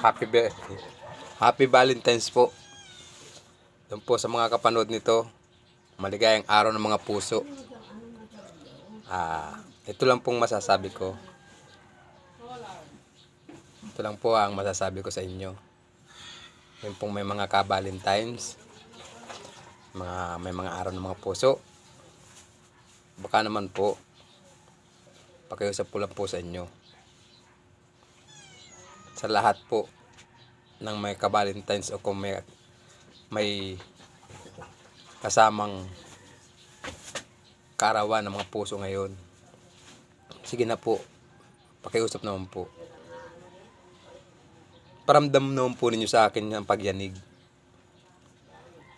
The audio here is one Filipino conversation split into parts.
Happy. Happy Valentine's po. Doon po sa mga kapanood nito, maligayang araw ng mga puso. Ah, ito lang pong masasabi ko. Ito lang po ang masasabi ko sa inyo. Yung pong may mga ka-Valentines, mga, may mga araw ng mga puso. Baka naman po, pakiusap po lang po sa inyo. Sa lahat po ng may ka-Valentines o kung may, may kasamang kaarawan ng mga puso ngayon. Sige na po, pakiusap naman po. Paramdam naman po ninyo sa akin ang pagyanig.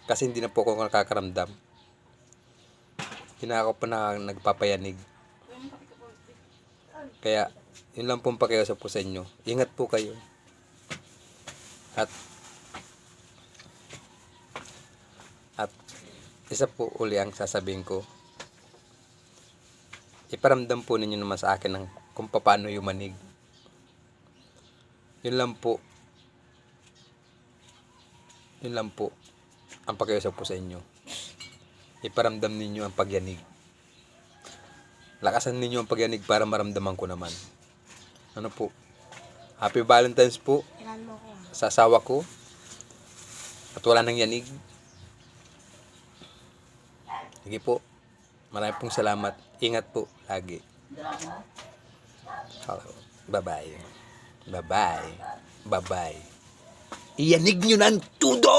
Kasi hindi na po ako nakakaramdam. Hindi na ako pa na nagpapayanig. Kaya, yun lang pong pakiusap ko sa inyo. Ingat po kayo. At, at, isa po uli ang sasabihin ko. Iparamdam po ninyo naman sa akin ng kung paano yumanig. Yun lang po. Yun lang po ang pakiusap ko sa inyo. Iparamdam ninyo ang pagyanig. Lakasan ninyo ang pagyanig para maramdaman ko naman. Ano po? Happy Valentine's po Ilan mo ko. Sa asawa ko. At wala nang yanig. Sige po. Maraming pong salamat. Ingat po lagi. Bye-bye. Bye-bye. Bye-bye. Iyanig nyo ng tudo!